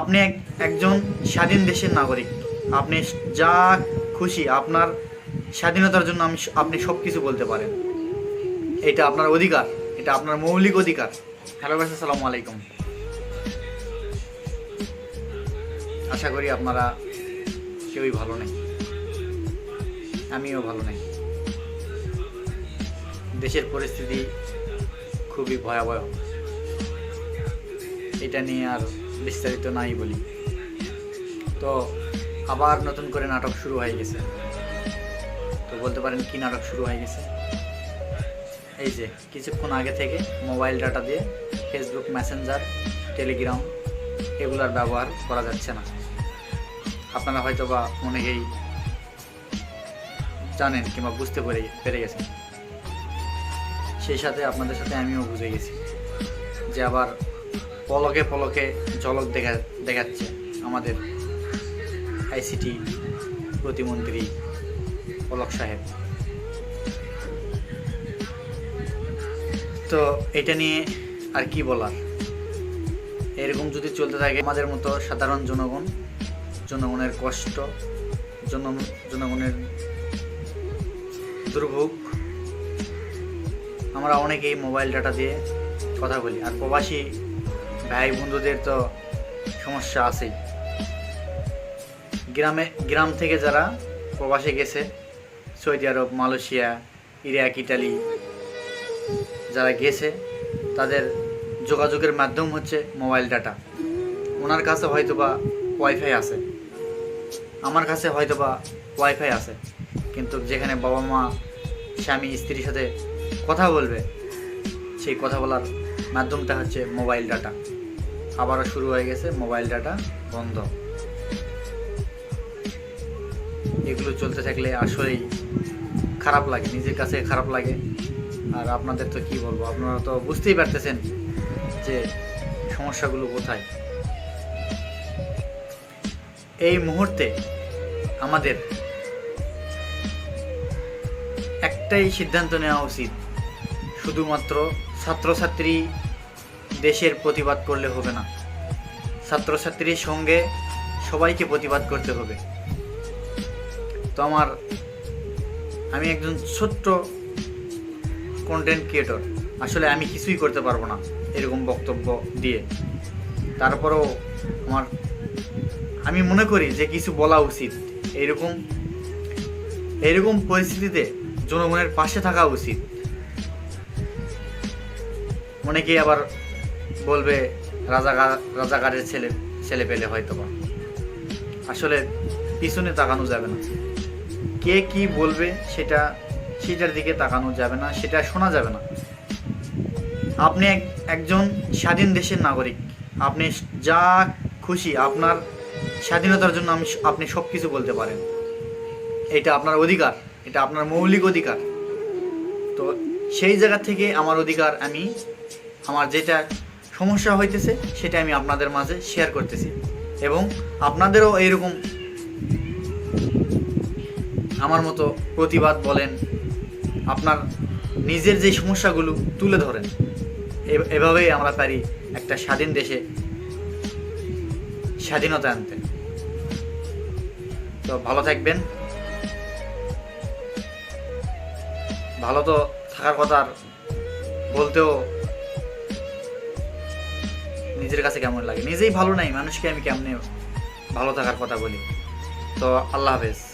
আপনি এক একজন স্বাধীন দেশের নাগরিক। আপনি যা খুশি আপনার স্বাধীনতার জন্য আমি আপনি সব কিছু বলতে পারেন। এটা আপনার অধিকার, এটা আপনার মৌলিক অধিকার। হ্যালো ভাই আসসালামু আলাইকুম। আশা করি আপনারা কেউই ভালো নেই। আমিও ভালো নেই। দেশের পরিস্থিতি খুবই ভয়াবহ। এটা নিয়ে আর বিস্তারিত নাই বলি। তো আবার নতুন করে নাটক শুরু হয়ে গেছে। তো বলতে পারেন কি নাটক শুরু হয়ে গেছে? এই যে, কিছুক্ষণ আগে থেকে মোবাইল ডাটা দিয়ে ফেসবুক মেসেঞ্জার টেলিগ্রাম এগুলার ব্যবহার করা যাচ্ছে না। আপনারা হয়তো বা অনেকেই জানেন কিংবা বুঝতে পেরে পেরে গেছেন। সেই সাথে আপনাদের সাথে আমিও বুঝে গেছি যে আবার পলকে পলকে ঝলক দেখা, দেখাচ্ছে আমাদের আইসিটি প্রতিমন্ত্রী পলক সাহেব। তো এটা নিয়ে আর কি বলার? এরকম যদি চলতে থাকে, আমাদের মতো সাধারণ জনগণ, জনগণের কষ্ট জন জনগণের দুর্ভোগ, আমরা অনেকেই মোবাইল ডাটা দিয়ে কথা বলি। আর প্রবাসী ভাই, বন্ধুদের তো সমস্যা আছেই। গ্রামে, গ্রাম থেকে যারা প্রবাসে গেছে, Saudi Arabia, Malaysia, Iraq Italy যারা গেছে, তাদের যোগাযোগের মাধ্যম হচ্ছে মোবাইল ডাটা। ওনার কাছে হয়তো বা ওয়াইফাই আছে। আমার কাছে হয়তো বা ওয়াইফাই আছে। কিন্তু যেখানে বাবা মা, স্বামী, স্ত্রীর সাথে কথা বলবে, সেই কথা বলার মাধ্যমটা হচ্ছে মোবাইল ডাটা। আবারও শুরু হয়ে গেছে, মোবাইল ডাটা বন্ধ। এগুলো চলতে থাকলে আসলেই খারাপ লাগে, নিজের কাছে খারাপ লাগে। আর আপনাদের তো কি বলব, আপনারা তো বুঝতেই পারতেছেন যে সমস্যাগুলো কোথায়। এই মুহূর্তে আমাদের একটাই সিদ্ধান্ত নেওয়া উচিত, শুধুমাত্র ছাত্রছাত্রী দেশের প্রতিবাদ করলে হবে না। ছাত্রছাত্রীর সঙ্গে সবাইকে প্রতিবাদ করতে হবে। তো আমার, আমি একজন ছোট্ট কন্টেন্ট ক্রিয়েটর আসলে আমি কিছুই করতে পারব না এরকম বক্তব্য দিয়ে। তারপরেও আমার, আমি মনে করি যে কিছু বলা উচিত। এরকম এরকম পরিস্থিতিতে জনগণের পাশে থাকা উচিত। অনেকেই আবার বলবে রাজাকার, রাজাকারের ছেলে ছেলে পেলে হয়তো বা আসলে পিছনে তাকানো যাবে না। কে কি বলবে সেটা, সেটার দিকে তাকানো যাবে না, সেটা শোনা যাবে না। আপনি এক- একজন স্বাধীন দেশের নাগরিক, আপনি যা খুশি আপনার স্বাধীনতার জন্য আমি আপনি সব কিছু বলতে পারেন। এটা আপনার অধিকার, এটা আপনার মৌলিক অধিকার। তো সেই জায়গা থেকে আমার অধিকার আমি, আমার যেটা সমস্যা হইতেছে, সেটা আমি আপনাদের মাঝে শেয়ার করতেছি। এবং আপনাদেরও এইরকম আমার মতো প্রতিবাদ বলেন, আপনার নিজের যে সমস্যাগুলো তুলে ধরেন এভাবেই আমরা পারি একটা স্বাধীন দেশে স্বাধীনতা আনতে। তো ভালো থাকবেন। ভালো তো থাকার কথা আর বলতেও নিজের কাছে কেমন লাগে? নিজেই ভালো নাই, মানুষকে আমি কেমনে ভালো থাকার কথা বলি? তো আল্লাহ হাফেজ।